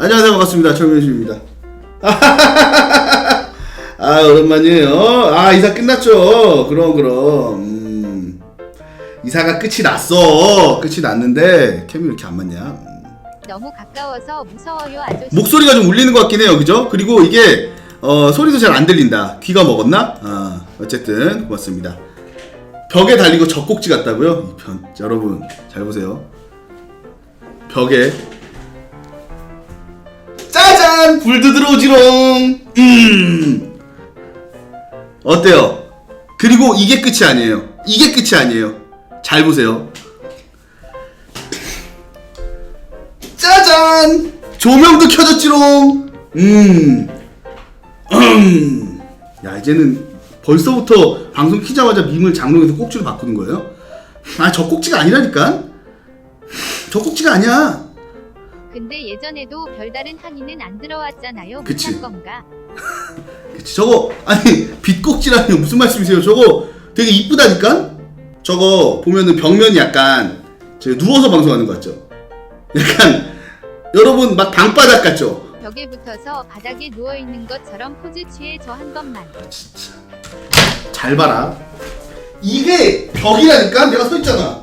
안녕하세요. 반갑습니다. 철민수입니다. 아 오랜만이에요. 아 이사 끝났죠. 그럼 그럼. 음, 이사가 끝이 났어. 끝이 났는데 캠이 왜 이렇게 안 맞냐? 음. 너무 가까워서 무서워요 아저씨. 목소리가 좀 울리는 것 같긴 해요. 그죠? 그리고 이게 어, 소리도 잘 안 들린다. 귀가 먹었나? 아, 어쨌든 고맙습니다. 벽에 달리고 젖꼭지 같다고요? 이 편, 여러분 잘 보세요. 벽에 짜잔 불도 들어오지롱. 음. 어때요? 그리고 이게 끝이 아니에요. 이게 끝이 아니에요. 잘 보세요. 짜잔! 조명도 켜졌지롱. 음. 음. 야 이제는 벌써부터 방송 키자마자 밈을 장롱에서 꼭지로 바꾸는 거예요? 아 저 꼭지가 아니라니까? 저 꼭지가 아니야 근데 예전에도 별다른 항의는 안 들어왔잖아요. 그치. 못한 건가? 그치. 저거 아니 빛꼭지라니 무슨 말씀이세요? 저거 되게 이쁘다니까? 저거 보면은 벽면이 약간 저 누워서 방송하는 것 같죠? 약간 여러분 막 방바닥 같죠? 벽에 붙어서 바닥에 누워 있는 것처럼 포즈 취해 저 한 것만. 진짜. 잘 봐라. 이게 벽이라니까? 내가 서 있잖아.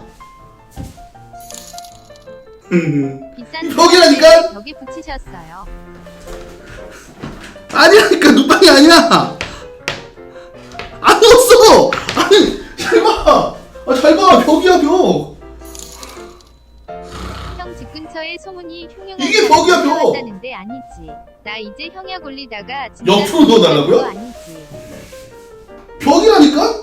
비 싼 벽이라니까? 벽에 붙이셨어요. 아니라니까 눈방이 아니야 안 넣었어 아니 잘 봐 아, 잘 봐 벽이야 벽 형 집 근처에 소문이 흉흉한 이게 벽이야, 벽! 다는데 아니지. 나 이제 형약 올리다가 진짜 옆으로 넣어달라고요? 그거 아니지. 벽이라니까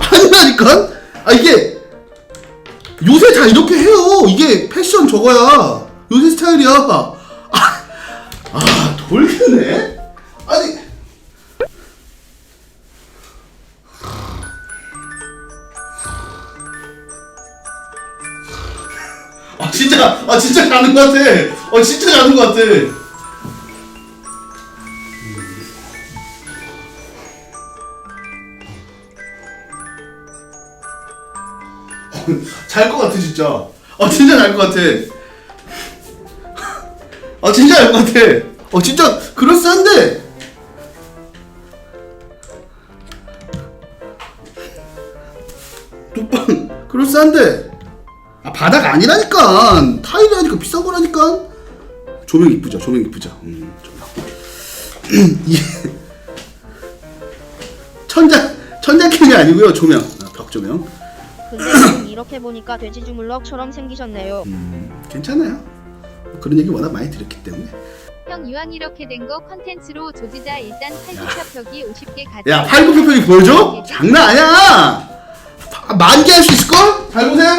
아니라니까 아 이게 요새 다 이렇게 해요. 이게 패션 저거야. 요새 스타일이야. 아, 아 돌겠네? 아니. 아 진짜 아 진짜 가는 것 같아. 어 진짜 가는 것 같아 잘 것 같아 진짜. 아 진짜 잘 것 같아. 아 진짜 잘 것 같아. 어 진짜 그럴싸한데. 뚝방 그럴싸한데. 아 바닥 아니라니까. 타일이라니까 비싼 거라니까. 조명 이쁘죠 조명 이쁘죠. 음 조명. 이 천장 천장캠이 아니고요 조명. 아, 벽 조명 이렇게 보니까 돼지 주물럭처럼 생기셨네요. 음, 괜찮아요. 그런 얘기 워낙 많이 들었기 때문에. 형 이왕 이렇게 된 거 컨텐츠로 조지자 일단 팔굽혀펴기 50개 가자. 야, 팔굽혀펴기 보여줘? 장난 아니야. 만 개 할 수 있을걸? 잘 보세요.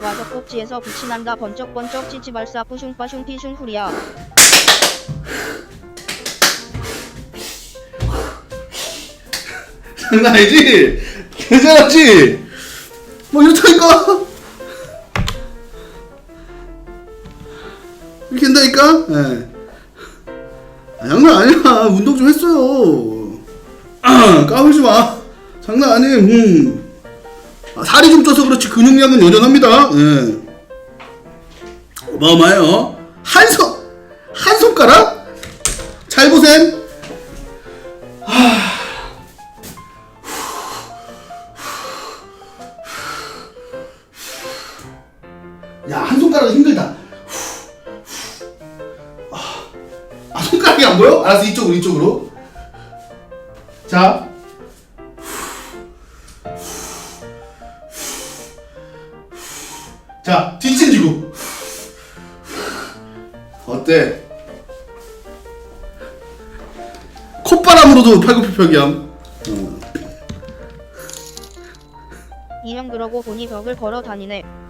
와서 꼭지에서 빛이 난다 번쩍번쩍 찌찌발사 뿌슝빠슝 피슝 후리야. 장난 아니지? 괜찮았지? 뭐 이렇다니까? 이렇게 한다니까? 예. 아, 장난 아니야. 운동 좀 했어요. 아, 까불지 마. 장난 아니에요. 음. 아, 살이 좀 쪄서 그렇지 근육량은 여전합니다. 예. 어마어마해요. 한 손, 한 손가락? 잘 보셈. 야, 한 손가락 힘들다. 아, 아, 손가락이 안 보여? 알았어, 이쪽으로, 이쪽으로. 자. 자, 뒷짐지고. 어때? 콧바람으로도 팔굽혀펴기함. 어. 이형 그러고 보니 벽을 걸어 다니네.